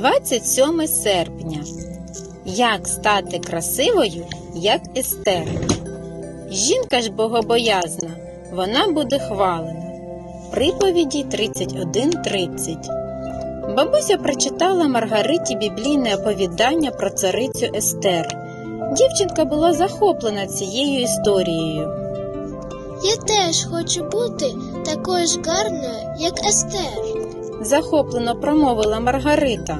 27 серпня. Як стати красивою, як Естер? Жінка ж богобоязна, вона буде хвалена. Приповіді 31.30 Бабуся прочитала Маргариті біблійне оповідання про царицю Естер. Дівчинка була захоплена цією історією. Я теж хочу бути такою ж гарною, як Естер. Захоплено промовила Маргарита.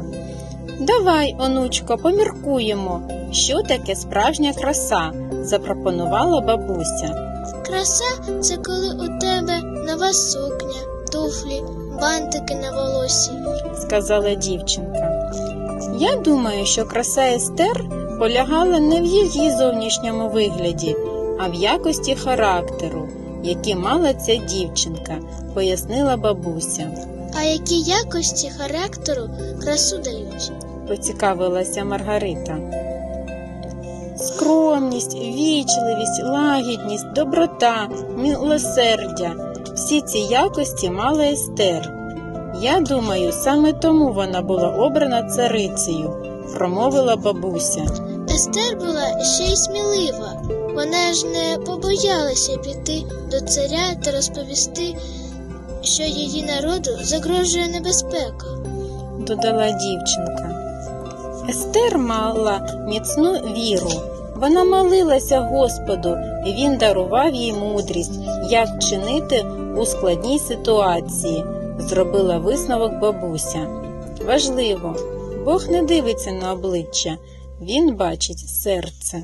Давай, онучко, поміркуємо, що таке справжня краса, запропонувала бабуся. Краса це коли у тебе нова сукня, туфлі, бантики на волосі. сказала дівчинка. Я думаю, що краса Естер полягала не в її зовнішньому вигляді, а в якості характеру, який мала ця дівчинка, пояснила бабуся. А які якості характеру красу дають? поцікавилася Маргарита. Скромність, вічливість, лагідність, доброта, милосердя всі ці якості мала Естер. Я думаю, саме тому вона була обрана царицею, промовила бабуся. Естер була ще й смілива. Вона ж не побоялася піти до царя та розповісти, що її народу загрожує небезпека. додала дівчинка. Естер мала міцну віру. Вона молилася Господу, і він дарував їй мудрість, як вчинити у складній ситуації, зробила висновок бабуся. Важливо, Бог не дивиться на обличчя, він бачить серце.